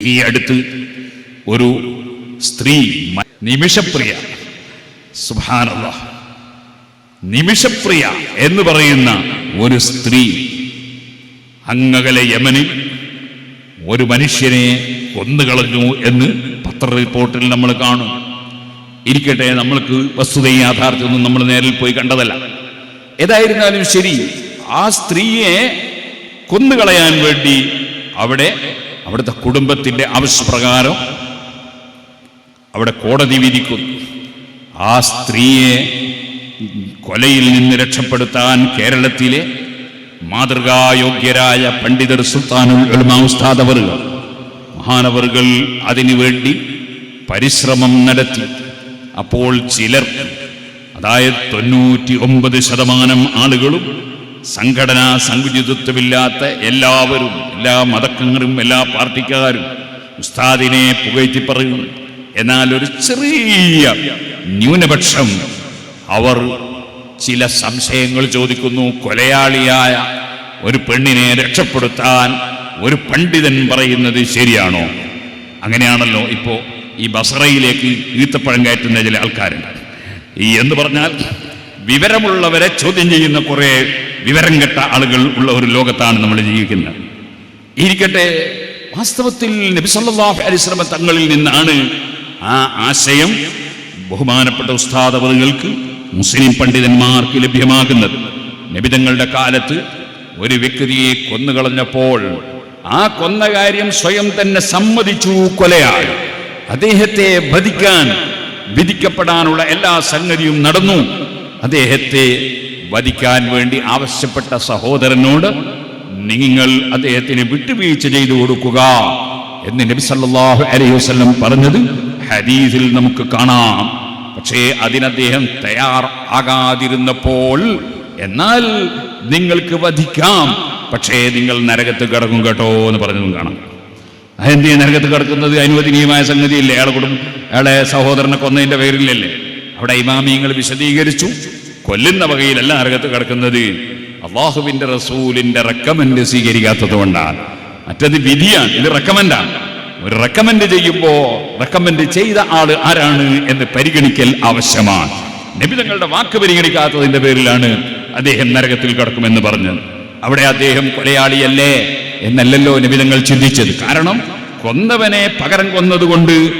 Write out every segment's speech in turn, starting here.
ഈ അടുത്ത് ഒരു സ്ത്രീ നിമിഷപ്രിയ. സുഭാനല്ല നിമിഷപ്രിയ എന്ന് പറയുന്ന ഒരു സ്ത്രീ അങ്ങകലെ യമനിൽ ഒരു മനുഷ്യനെ കൊന്നുകളഞ്ഞു എന്ന് പത്ര റിപ്പോർട്ടിൽ നമ്മൾ കാണും. ഇരിക്കട്ടെ നമ്മൾക്ക് വസ്തുതയും യാഥാർത്ഥ്യമൊന്നും നമ്മൾ നേരിൽ പോയി കണ്ടതല്ല. ഏതായിരുന്നാലും ശരി ആ സ്ത്രീയെ കൊന്നുകളയാൻ വേണ്ടി അവിടെ അവിടുത്തെ കുടുംബത്തിന്റെ ആവശ്യപ്രകാരം അവിടെ കോടതി വിധിക്കും ആ സ്ത്രീയെ കൊലയിൽ നിന്ന് രക്ഷപ്പെടുത്താൻ കേരളത്തിലെ മാതൃകായോഗ്യരായ പണ്ഡിതർ സുൽത്താനുൽ അവറുകൾ മഹാനവറുകൾ അതിനുവേണ്ടി പരിശ്രമം നടത്തി. അപ്പോൾ ചിലർ അതായത് തൊണ്ണൂറ്റി ഒമ്പത് ശതമാനം ആളുകളും സംഘടനാ സങ്കുചിതത്വമില്ലാത്ത എല്ലാവരും എല്ലാ മതക്കാരും എല്ലാ പാർട്ടിക്കാരും ഉസ്താദിനെ പുകഴ്ത്തി പറയുന്നു എന്നാൽ ഒരു ചെറിയ ന്യൂനപക്ഷം അവർ ചില സംശയങ്ങൾ ചോദിക്കുന്നു. കൊലയാളിയായ ഒരു പെണ്ണിനെ രക്ഷപ്പെടുത്താൻ ഒരു പണ്ഡിതൻ പറയുന്നത് ശരിയാണോ? അങ്ങനെയാണല്ലോ ഇപ്പോൾ ഈ ബസറയിലേക്ക് ഈത്തപ്പഴം കയറ്റുന്ന ചില ആൾക്കാരുണ്ട്. ഈ എന്ന് പറഞ്ഞാൽ വിവരമുള്ളവരെ ചോദ്യം ചെയ്യുന്ന കുറെ വിവരം കെട്ട ആളുകൾ ഉള്ള ഒരു ലോകത്താണ് നമ്മൾ ജീവിക്കുന്നത്. ഇരിക്കട്ടെ വാസ്തവത്തിൽ നബി സല്ലല്ലാഹു അലൈഹി വസല്ലം തങ്ങളിൽ നിന്നാണ് ആ ആശയം ബഹുമാനപ്പെട്ട ഉസ്താദവതകൾക്ക് മുസ്ലിം പണ്ഡിതന്മാർക്ക് ലഭ്യമാകുന്നത്. നബിതങ്ങളുടെ കാലത്ത് ഒരു വ്യക്തിയെ കൊന്നുകളഞ്ഞപ്പോൾ ആ കൊന്ന കാര്യം സ്വയം തന്നെ സമ്മതിച്ചു കൊലയായി. അദ്ദേഹത്തെ വധിക്കാൻ വിധിക്കപ്പെടാനുള്ള എല്ലാ സംഗതിയും നടന്നു. അദ്ദേഹത്തെ വധിക്കാൻ വേണ്ടി ആവശ്യപ്പെട്ട സഹോദരനോട് നിങ്ങൾ അദ്ദേഹത്തിന് വിട്ടുവീഴ്ച ചെയ്തു കൊടുക്കുക എന്ന് നബി സല്ലാഹു അലൈഹി വസ്ലം പറഞ്ഞത് ഹരീസിൽ നമുക്ക് കാണാം. പക്ഷേ അതിനദ്ദേഹം തയ്യാർ ആകാതിരുന്നപ്പോൾ എന്നാൽ നിങ്ങൾക്ക് വധിക്കാം. പക്ഷേ നിങ്ങൾ നരകത്ത് കിടക്കും കേട്ടോ എന്ന് പറഞ്ഞതും കാണാം. അതെന്തിനാ നരകത്ത് കിടക്കുന്നത്? അനുവദനീയമായ സംഗതിയില്ലേ? അയാളെ കുടുംബം അയാളെ സഹോദരനെ കൊന്നതിന്റെ പേരിലല്ലേ? അവിടെ ഇമാമിയങ്ങൾ വിശദീകരിച്ചു. കൊല്ലുന്ന വകയിലല്ല നരകത്ത് കിടക്കുന്നത്. അള്ളാഹുവിന്റെ റസൂലിന്റെ റെക്കമെന്റ് സ്വീകരിക്കാത്തത് കൊണ്ടാണ്. മറ്റത് വിധിയാണ്. ഇത് റെക്കമെൻഡാണ് ഒരു റെക്കമെൻഡ് ചെയ്യുമ്പോ റെക്കമെൻഡ് ചെയ്ത ആൾ ആരാണ് എന്ന് പരിഗണിക്കൽ ആവശ്യമാണ്. നിബിതങ്ങളുടെ വാക്ക് പരിഗണിക്കാത്തതിന്റെ പേരിലാണ് അദ്ദേഹം നരകത്തിൽ കിടക്കുമെന്ന് പറഞ്ഞത്. അവിടെ അദ്ദേഹം കൊലയാളിയല്ലേ എന്നല്ലല്ലോ നിബിതങ്ങൾ ചിന്തിച്ചത്. കാരണം കൊന്നവനെ പകരം കൊന്നതുകൊണ്ട്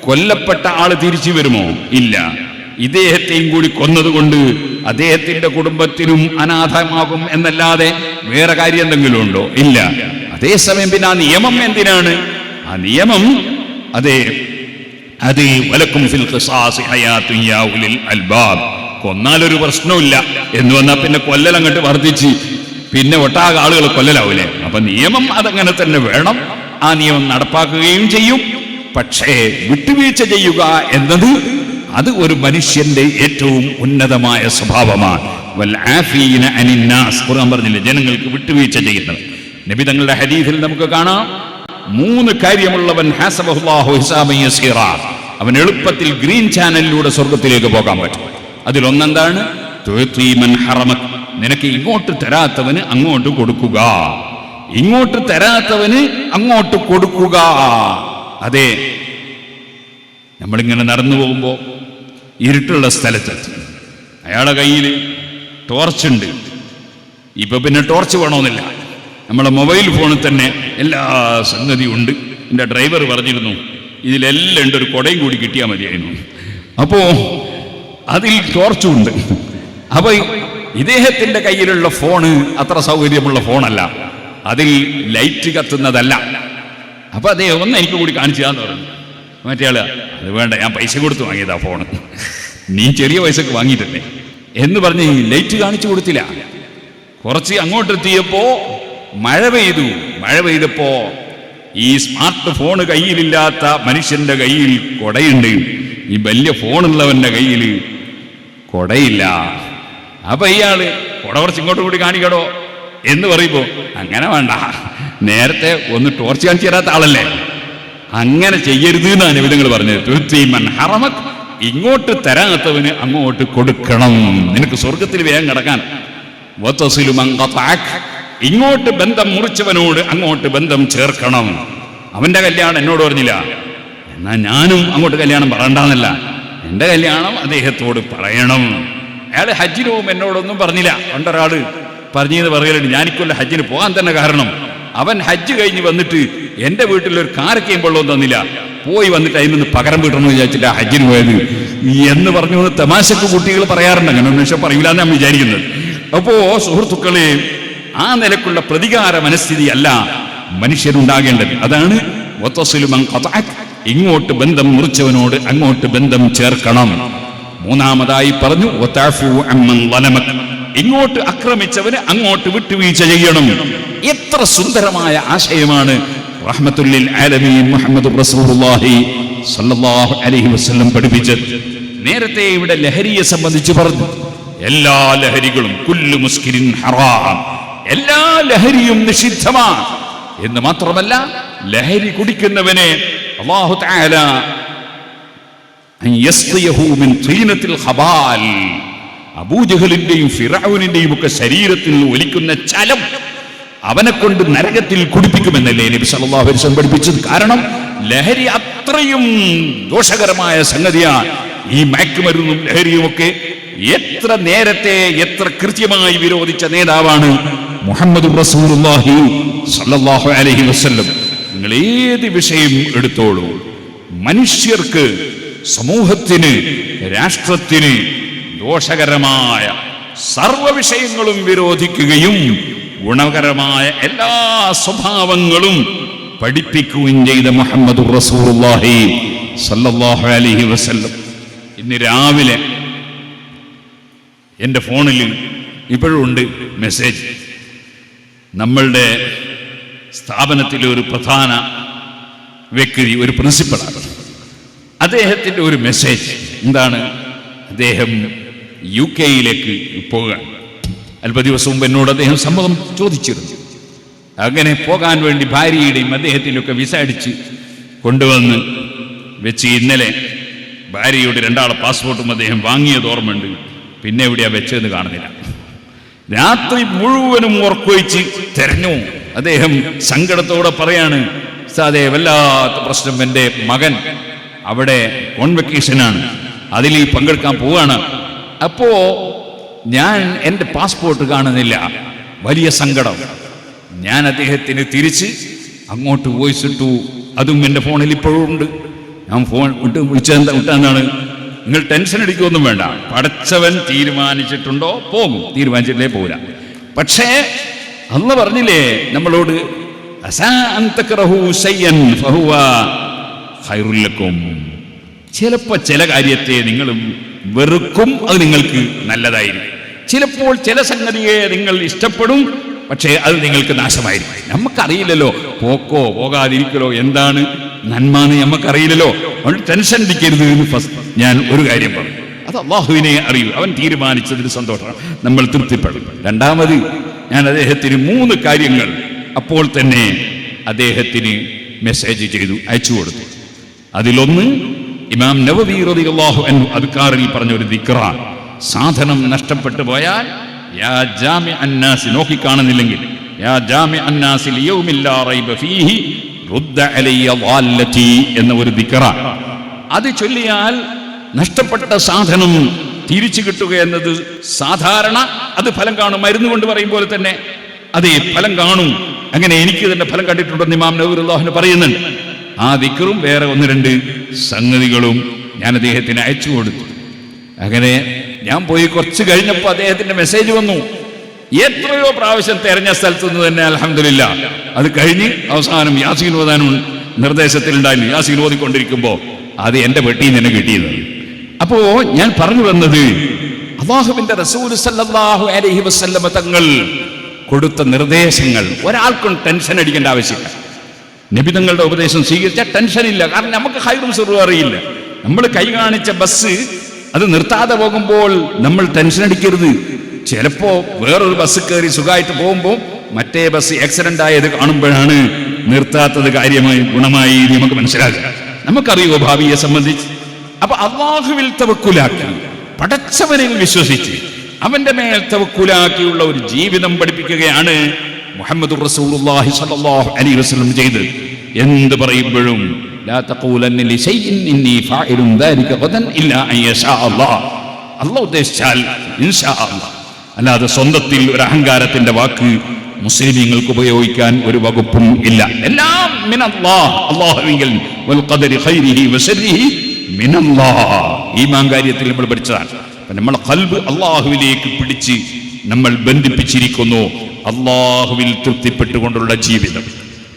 കൊല്ലപ്പെട്ട ആൾ തിരിച്ചു വരുമോ? ഇല്ല. ഇദ്ദേഹത്തെയും കൂടി കൊന്നതുകൊണ്ട് അദ്ദേഹത്തിന്റെ കുടുംബത്തിനും അനാഥമാകും എന്നല്ലാതെ വേറെ കാര്യം എന്തെങ്കിലും ഉണ്ടോ ഇല്ല. അതേസമയം പിന്നെ ആ നിയമം എന്തിനാണ്? ആ നിയമം അതേ അത് വലക്കും ഫിൽ കൊന്നാലൊരു പ്രശ്നമില്ല എന്ന് വന്നാൽ പിന്നെ കൊല്ലൽ അങ്ങോട്ട് വർദ്ധിച്ച് പിന്നെ ഒട്ടാകെ ആളുകൾ കൊല്ലലാവൂലേ? അപ്പൊ നിയമം അതങ്ങനെ തന്നെ വേണം. ആ നിയമം നടപ്പാക്കുകയും ചെയ്യും. പക്ഷേ വിട്ടുവീഴ്ച ചെയ്യുക എന്നത് അത് ഒരു മനുഷ്യന്റെ ഏറ്റവും ഉന്നതമായ സ്വഭാവമാണ്. ഖുർആൻ പറഞ്ഞില്ലേ ജനങ്ങൾക്ക് വിട്ടുവീഴ്ച ചെയ്യുന്നത്. നബി തങ്ങളുടെ ഹദീസിൽ നമുക്ക് കാണാം. മൂന്ന് കാര്യമുള്ളവൻ അവൻ എളുപ്പത്തിൽ ഗ്രീൻ ചാനലിലൂടെ സ്വർഗത്തിലേക്ക് പോകാൻ പറ്റും. അതിലൊന്നെന്താണ്. നിനക്ക് ഇങ്ങോട്ട് തരാത്തവന് അങ്ങോട്ട് കൊടുക്കുക. ഇങ്ങോട്ട് തരാത്തവന് അങ്ങോട്ട് കൊടുക്കുക. അതെ നമ്മളിങ്ങനെ നടന്നു പോകുമ്പോൾ ഇരുട്ടുള്ള സ്ഥലത്തെത്തി. അയാളെ കയ്യിൽ ടോർച്ചുണ്ട് ഇപ്പൊ പിന്നെ ടോർച്ച് വേണമെന്നില്ല നമ്മളെ മൊബൈൽ ഫോണിൽ തന്നെ എല്ലാ സംഗതിയും ഉണ്ട്. എന്റെ ഡ്രൈവർ പറഞ്ഞിരുന്നു ഇതിലെല്ലാം ഉണ്ട് ഒരു കൊടയും കൂടി കിട്ടിയാൽ മതിയായിരുന്നു. അപ്പോ അതിൽ ടോർച്ചും ഉണ്ട്. അപ്പൊ ഇദ്ദേഹത്തിന്റെ കയ്യിലുള്ള ഫോണ് അത്ര സൗകര്യമുള്ള ഫോണല്ല അതിൽ ലൈറ്റ് കത്തുന്നതല്ല. അപ്പോൾ അദ്ദേഹം ഒന്ന് എനിക്ക് കൂടി കാണിച്ചു പറഞ്ഞു. മറ്റേ അത് വേണ്ട ഞാൻ പൈസ കൊടുത്ത് വാങ്ങിയതാ ഫോണ് നീ ചെറിയ പൈസക്ക് വാങ്ങിയിട്ടല്ലേ? എന്ന് പറഞ്ഞ് ലൈറ്റ് കാണിച്ചു കൊടുത്തില്ല. കുറച്ച് അങ്ങോട്ട് എത്തിയപ്പോ മഴ പെയ്തു. മഴ പെയ്തപ്പോ ഈ സ്മാർട്ട് ഫോൺ കയ്യിലില്ലാത്ത മനുഷ്യന്റെ കയ്യിൽ കൊടയുണ്ട്. ഈ വലിയ ഫോണുള്ളവന്റെ കയ്യിൽ കൊടയില്ല. അപ്പൊ ഇയാൾ കൊട കുറച്ച് ഇങ്ങോട്ട് കൂടി കാണിക്കടോ. എന്ന് പറയുമ്പോ അങ്ങനെ വേണ്ട. നേരത്തെ ഒന്ന് ടോർച്ച് കാണിച്ചു തരാത്ത ആളല്ലേ? അങ്ങനെ ചെയ്യരുത് എന്നാണ് വിധങ്ങൾ പറഞ്ഞത്. ഹറമക് ഇങ്ങോട്ട് തരാത്തവന് അങ്ങോട്ട് കൊടുക്കണം. നിനക്ക് സ്വർഗത്തിൽ വേഗം കിടക്കാൻ. ഇങ്ങോട്ട് ബന്ധം മുറിച്ചവനോട് അങ്ങോട്ട് ബന്ധം ചേർക്കണം. അവന്റെ കല്യാണം എന്നോട് പറഞ്ഞില്ല. എന്നാ ഞാനും അങ്ങോട്ട് കല്യാണം പറയണ്ടെന്നല്ല. എന്റെ കല്യാണം അദ്ദേഹത്തോട് പറയണം. അയാൾ ഹജ്ജിന് എന്നോടൊന്നും പറഞ്ഞില്ല. പണ്ടൊരാൾ പറഞ്ഞത് പറയലുണ്ട് ഞാനിക്കൊല്ല ഹജ്ജിന് പോകാൻ തന്നെ കാരണം അവൻ ഹജ്ജ് കഴിഞ്ഞ് വന്നിട്ട് എന്റെ വീട്ടിൽ ഒരു കാരക്കയും വെള്ളവും തന്നില്ല. പോയി വന്നിട്ട് അതിൽ നിന്ന് പകരം വീട്ടണമെന്ന് വിചാരിച്ചിട്ട് ഹജ്ജിന് പോയത്. എന്ന് പറഞ്ഞു തമാശക്ക് കുട്ടികൾ പറയാറുണ്ട്. അങ്ങനെ നിമിഷം പറയില്ല എന്നാണ് വിചാരിക്കുന്നത്. അപ്പോ സുഹൃത്തുക്കളെ ആ നിലക്കുള്ള പ്രതികാര മനസ്ഥിതി അല്ല മനുഷ്യരുണ്ടാകേണ്ടത്. അതാണ്. ഇങ്ങോട്ട് ബന്ധം മുറിച്ചവനോട് അങ്ങോട്ട് ബന്ധം ചേർക്കണം. മൂന്നാമതായി പറഞ്ഞു. ഇങ്ങോട്ട് ആക്രമിച്ചവന് അങ്ങോട്ട് വിട്ടുവീഴ്ച ചെയ്യണം. എത്ര സുന്ദരമായ ആശയമാണ്. റഹ്മത്തുല്ലിൽ ആലമീൻ മുഹമ്മദ് റസൂലുള്ളാഹി സല്ലല്ലാഹു അലൈഹി വസല്ലം പഠിപ്പിച്ചത്. നേരത്തെ ഇവിടെ ലഹരിയെ സംബന്ധിച്ച് പറഞ്ഞു. എല്ലാ ലഹരികളും കുല്ലു മുസ്കിരിൻ ഹറാം. എല്ലാ ലഹരിയും നിഷിദ്ധമാണ്. എന്ന് മാത്രമല്ല ലഹരി കുടിക്കുന്നവനെ അള്ളാഹു തആല അൻ യസ്ഖിയഹു മിൻ തീനത്തിൽ ഖബാൽ അബൂജഹലിന്റെയും ഫിറാവുനിന്റെയും ഒക്കെ ശരീരത്തിൽ ഒലിക്കുന്ന ചലം അവനെ കൊണ്ട് നരകത്തിൽ കുടിപ്പിക്കുമെന്നല്ലേ നബി സല്ലല്ലാഹു അലൈഹി വസല്ലം പഠിപ്പിച്ചത്? കാരണം ലഹരി അത്രയും ദോഷകരമായ സംഗതിയാണ്. ഈ മയക്കുമരുന്നും ലഹരിയും ഒക്കെ എത്ര നേരത്തെ എത്ര കൃത്യമായി വിരോധിച്ച നേതാവാണ് മുഹമ്മദ് റസൂലുള്ളാഹി സല്ലല്ലാഹു അലൈഹി വസല്ലം. നിങ്ങൾ ഏത് വിഷയം എടുത്തോളൂ മനുഷ്യർക്ക് സമൂഹത്തിന് രാഷ്ട്രത്തിന് ദോഷകരമായ സർവ വിഷയങ്ങളും വിരോധിക്കുകയും ഗുണകരമായ എല്ലാ സ്വഭാവങ്ങളും പഠിപ്പിക്കുകയും ചെയ്ത മുഹമ്മദ് അലൈഹി വസല്ലം. ഇന്ന് രാവിലെ എന്റെ ഫോണിൽ ഇപ്പോഴുണ്ട് മെസ്സേജ്. നമ്മളുടെ സ്ഥാപനത്തിലെ ഒരു പ്രധാന വ്യക്തി ഒരു പ്രിൻസിപ്പളാണ്. അദ്ദേഹത്തിന്റെ ഒരു മെസ്സേജ്. എന്താണ്? അദ്ദേഹം യു കെയിലേക്ക് പോകാൻ. അല്പ ദിവസം മുമ്പ് എന്നോട് അദ്ദേഹം സമ്മതം ചോദിച്ചിരുന്നു. അങ്ങനെ പോകാൻ വേണ്ടി ഭാര്യയുടെയും അദ്ദേഹത്തിന്റെ ഒക്കെ വിസ അടിച്ച് കൊണ്ടുവന്ന് വെച്ച് ഇന്നലെ ഭാര്യയുടെ രണ്ടാളെ പാസ്പോർട്ടും അദ്ദേഹം വാങ്ങിയത് ഓർമ്മയുണ്ട്. പിന്നെ എവിടെയാ വെച്ചതെന്ന് കാണുന്നില്ല. രാത്രി മുഴുവനും ഉറക്കുവച്ച് തെരഞ്ഞു. അദ്ദേഹം സങ്കടത്തോടെ പറയാണ് സാതെ വല്ലാത്ത പ്രശ്നം. എന്റെ മകൻ അവിടെ കോൺവെക്കേഷനാണ്. അതിൽ പങ്കെടുക്കാൻ പോവാണ് അപ്പോ ഞാൻ എന്റെ പാസ്പോർട്ട് കാണുന്നില്ല. വലിയ സങ്കടം. ഞാൻ അദ്ദേഹത്തിന് തിരിച്ച് അങ്ങോട്ട് വോയിസ് ഇട്ടു. അതും എന്റെ ഫോണിൽ ഇപ്പോഴും ഉണ്ട്. ഞാൻ ഫോൺ വിട്ട് വിളിച്ചെന്താ വിട്ടാന്നാണ്? നിങ്ങൾ ടെൻഷൻ അടിക്കുകയൊന്നും വേണ്ട. പടച്ചവൻ തീരുമാനിച്ചിട്ടുണ്ടോ? പോകും. തീരുമാനിച്ചിട്ടില്ലേ പോരാ. പക്ഷേ അന്ന് പറഞ്ഞില്ലേ നമ്മളോട് ചിലപ്പോൾ ചില കാര്യത്തെ നിങ്ങൾ വെറുക്കും അത് നിങ്ങൾക്ക് നല്ലതായിരിക്കും. ചിലപ്പോൾ ചില സംഗതിയെ നിങ്ങൾ ഇഷ്ടപ്പെടും പക്ഷേ അത് നിങ്ങൾക്ക് നാശമായിരിക്കും. നമുക്കറിയില്ലല്ലോ പോക്കോ പോകാതിരിക്കലോ എന്താണ്? നന്മ എന്ന് നമുക്കറിയില്ലല്ലോ ടെൻഷൻ അടിക്കരുത് എന്ന് ഫസ്റ്റ് ഞാൻ ഒരു കാര്യം പറഞ്ഞു. അത് അള്ളാഹുവിനെ അറിയൂ. അവൻ തീരുമാനിച്ചതിന് സന്തോഷമാണ് നമ്മൾ തൃപ്തിപ്പെടും. രണ്ടാമത് ഞാൻ അദ്ദേഹത്തിന് മൂന്ന് കാര്യങ്ങൾ അപ്പോൾ തന്നെ അദ്ദേഹത്തിന് മെസ്സേജ് ചെയ്തു അയച്ചു കൊടുത്തു. അതിലൊന്ന് ഇമാം നവബി റളിയല്ലാഹു അൻഹു അദ്കാറിൽ പറഞ്ഞ ഒരു ദിക്ര സാധനം നഷ്ടപ്പെട്ടു പോയാൽ യാ ജാമി അന്നാസി നോക്കി കാണുന്നില്ലെങ്കിൽ യാ ജാമി അന്നാസി ലിയൗമില്ലാ റൈബ ഫീഹി റുദ്ദ അലയ്യ വാല്ലതി എന്ന ഒരു ദിക്റാൻ അത് ചൊല്ലിയാൽ നഷ്ടപ്പെട്ട സാധനം തിരിച്ചു കിട്ടുക എന്നത് സാധാരണ അത് ഫലം കാണും. മരുന്ന് കൊണ്ട് പറയും പോലെ തന്നെ അതെ ഫലം കാണും. അങ്ങനെ എനിക്ക് തന്നെ ഫലം കണ്ടിട്ടുണ്ടെന്ന് ഇമാം നബുറുല്ലാഹിന് പറയുന്നുണ്ട്. ആ ദിക്കറും വേറെ ഒന്ന് രണ്ട് സംഗതികളും ഞാൻ അദ്ദേഹത്തിന് അയച്ചു കൊടുത്തു. അങ്ങനെ ഞാൻ പോയി കുറച്ച് കഴിഞ്ഞപ്പോൾ അദ്ദേഹത്തിന്റെ മെസ്സേജ് വന്നു. എത്രയോ പ്രാവശ്യം തെരഞ്ഞ സ്ഥലത്ത് നിന്ന് തന്നെ അലഹമില്ല അത് കഴിഞ്ഞ് അവസാനം യാസീൻ ഓതാനും നിർദ്ദേശത്തിലുണ്ടായിരുന്നു. യാസീൻ ഓതിക്കൊണ്ടിരിക്കുമ്പോൾ അത് എന്റെ വെട്ടിയിൽ നിന്ന് കിട്ടിയത്. അപ്പോ ഞാൻ പറഞ്ഞു വന്നത് അള്ളാഹുവിന്റെ റസൂൽ സല്ലല്ലാഹു അലൈഹി വസല്ലമ തങ്ങൾ കൊടുത്ത നിർദ്ദേശങ്ങൾ ഒരാൾക്കും ടെൻഷൻ അടിക്കേണ്ട ആവശ്യമില്ല. നബിതങ്ങളുടെ ഉപദേശം സ്വീകരിച്ചാൽ ടെൻഷൻ ഇല്ല. കാരണം നമുക്ക് ഹൈറും സിറും അറിയില്ല. നമ്മൾ കൈ കാണിച്ച ബസ് അത് നിർത്താതെ പോകുമ്പോൾ നമ്മൾ ടെൻഷൻ അടിക്കരുത്. ചിലപ്പോ വേറൊരു ബസ് കയറി സുഖമായിട്ട് പോകുമ്പോൾ മറ്റേ ബസ് ആക്സിഡന്റ് ആയത് കാണുമ്പോഴാണ് നിർത്താത്തത് കാര്യമായി ഗുണമായി നമുക്ക് മനസ്സിലാക്കുക നമുക്കറിയോ ഭാവിയെ സംബന്ധിച്ച്? അപ്പൊ അള്ളാഹുവിൽ തവക്കുലാക്കി പടച്ചവനിൽ വിശ്വസിച്ച് അവന്റെ മേൽ തവക്കുലാക്കിയുള്ള ഒരു ജീവിതം പഠിപ്പിക്കുകയാണ് മുഹമ്മദ് റസൂലുള്ളാഹി സ്വല്ലല്ലാഹു അലൈഹി വസല്ലം ചെയ്തത് എന്ത് പറയുമ്പോഴും ലാ ലിശൈഇൻ ഇന്നി ദാലിക ഗദൻ ഇല്ലാ അല്ലാഹ് അല്ലാഹ് അല്ലാതെ സ്വന്തത്തിൽ ഒരു അഹങ്കാരത്തിന്റെ വാക്ക് മുസ്ലിമീങ്ങൾക്ക് ഉപയോഗിക്കാൻ ഒരു വകുപ്പും ഇല്ല. എല്ലാം ഖൈരിഹി വശരിഹി ഈമാൻ കാര്യത്തിൽ നമ്മൾ പഠിച്ചതാണ്. നമ്മൾ കൽബ് അള്ളാഹുവിലേക്ക് പിടിച്ച് നമ്മൾ ബന്ധിപ്പിച്ചിരിക്കുന്നു. അള്ളാഹുവിൽ തൃപ്തിപ്പെട്ടുകൊണ്ടുള്ള ജീവിതം.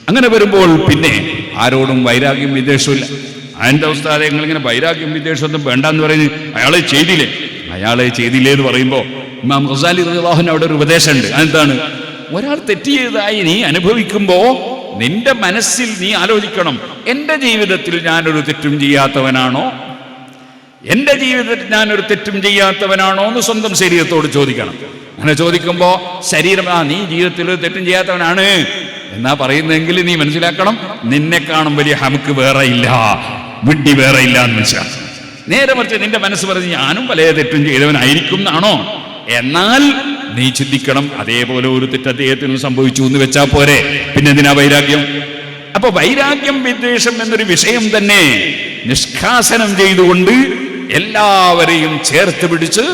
അങ്ങനെ വരുമ്പോൾ പിന്നെ ആരോടും വൈരാഗ്യം വിദ്വേഷമില്ല അതിന്റെ അവസ്ഥ ഇങ്ങനെ വൈരാഗ്യം വേണ്ട എന്ന് പറയുന്നത് അയാളെ ചെയ്തില്ലേ? അയാളെ ചെയ്തില്ലേ എന്ന് പറയുമ്പോൾ ഇമാം ഖസാലി റളിയല്ലാഹുവിന് അവിടെ ഒരു ഉപദേശമുണ്ട്. അതെന്താണ്? ഒരാൾ തെറ്റ് ചെയ്തതായി നീ അനുഭവിക്കുമ്പോൾ നിന്റെ മനസ്സിൽ നീ ആലോചിക്കണം എന്റെ ജീവിതത്തിൽ ഞാനൊരു തെറ്റും ചെയ്യാത്തവനാണോ? എന്റെ ജീവിതത്തിൽ ഞാനൊരു തെറ്റും ചെയ്യാത്തവനാണോ എന്ന് സ്വന്തം ശരീരത്തോട് ചോദിക്കണം. അങ്ങനെ ചോദിക്കുമ്പോൾ ശരീരം ആ നീ ജീവിതത്തിൽ തെറ്റും ചെയ്യാത്തവനാണ്. എന്നാ പറയുന്നതെങ്കിൽ നീ മനസ്സിലാക്കണം നിന്നെ കാണും വലിയ ഹമുക്ക് വേറെ ഇല്ല വിഡ്ഢി വേറെ ഇല്ല എന്ന് വെച്ചാൽ നേരെ മറിച്ച് നിന്റെ മനസ്സ് പറഞ്ഞ് ഞാനും പല തെറ്റും ചെയ്തവനായിരിക്കും എന്നാണോ? എന്നാൽ നീ ചിന്തിക്കണം അതേപോലെ ഒരു തെറ്റ് അദ്ദേഹത്തിന് സംഭവിച്ചു എന്ന് വെച്ചാൽ പോരെ. പിന്നെ എന്തിനാ വൈരാഗ്യം? അപ്പൊ വൈരാഗ്യം വിദ്വേഷം എന്നൊരു വിഷയം തന്നെ നിഷ്കാസനം ചെയ്തുകൊണ്ട് എല്ലാവരെയും ചേർത്ത് പിടിച്ച്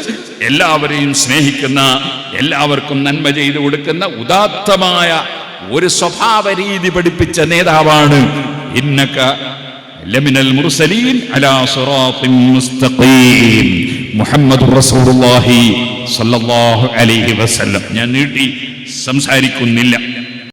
എല്ലാവരെയും സ്നേഹിക്കുന്ന എല്ലാവർക്കും നന്മ ചെയ്തു കൊടുക്കുന്ന ഉദാത്തമായ ഒരു സ്വഭാവ രീതി പഠിപ്പിച്ച നേതാവാണ് ഇന്നക്ക ലമിനൽ മുർസലീൻ അലാ സിറാത്തിൻ മുസ്തഖീം മുഹമ്മദ് റസൂലുള്ളാഹി സ്വല്ലല്ലാഹു അലൈഹി വസല്ലം. ഞാൻ നീട്ടി സംസാരിക്കുന്നില്ല.